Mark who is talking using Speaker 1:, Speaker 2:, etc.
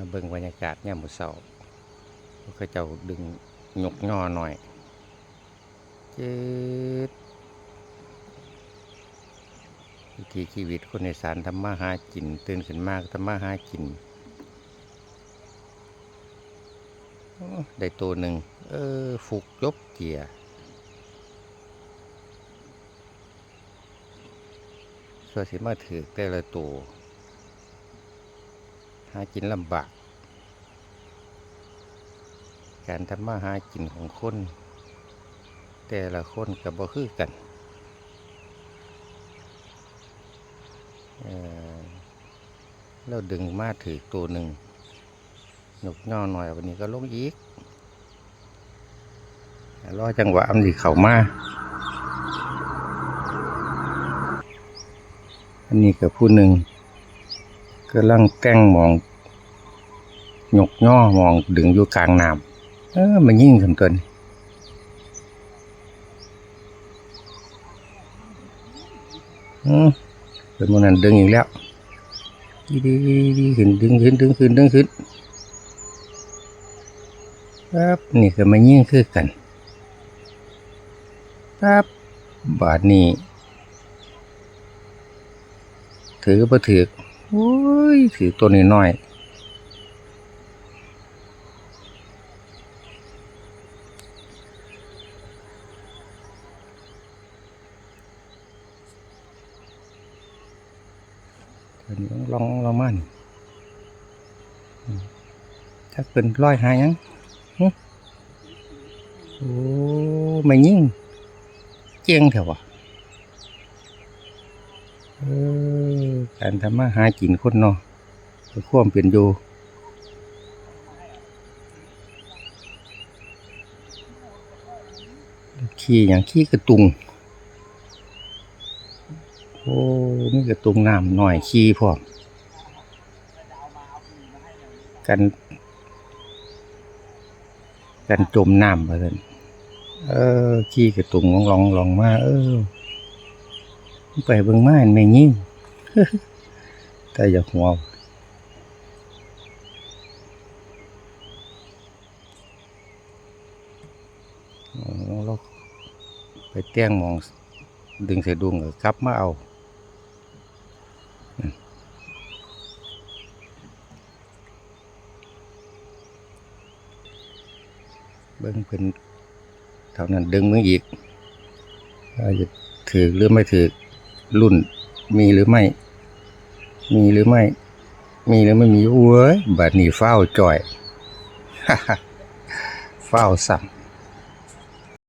Speaker 1: มาเบิ่งบรรยากาศยามมื้อเช้าเขาเจ้าดึงหยกย่อหน่อยเจ็ดวิถีชีวิตคนในสานทำมาหากิน ตื่นขึ้นมากทำมาหากินได้ตัวหนึ่งเออฟุกยบเกียร์ส่วนสิมาถือแต่ละตัวากินลำบาก การทำมาหากินของคน แต่ละคนก็บ่คือกันเราดึงมาถือตัวหนึ่งหนุกย่อหน่อยวันนี้ก็ลงอีกรอจังหวะมันสิเข้ามาอันนี้ก็ผู้หนึ่ง กำลังแต่งมองหยกย่อมองดึงอยู่กลางน้ำเออมันยิ่งขึ้นตัวนี้อืมเป็นมันนั้นดึงอีกแล้วดีดีดีดีขึ้นดึงขึ้นดึงขึ้นดึงขึ้นครับนี่ก็มันยิ่งคือกันครับบาทนี้ถือบ่ถือ โอ้ยถือตัวน้อยตัวนี้ลองลองมานี่ถ้าเป็นร้อยหายังโอ้ไม่ยิ่งเจียงเถอะวะเออ การทำมาหากินคนเนาะก็ควมเป็นอยู่ขี่อย่างขี่กระตุง โอ้มีกระตุงน้ำหน่อยขี่พร้อมกัน กันจมน้ำไปเลยเออขี่กระตุงลองลองลองมา เออ ไปเบิ่งมาเห็นไม่ยิ่ง แต่อย่าหัวเราไปแต้งมอง ดึงใส่ดุงกลับมาเอาเบิ่งเป็นเท่านั้นดึงมืออีกว่าจะถือหรือไม่ถือรุ่นมีหรือไม่ มีหรือไม่ มีหรือไม่มีเว้ยบัดนี้เฝ้าจ่อยเฝ้าสั่ง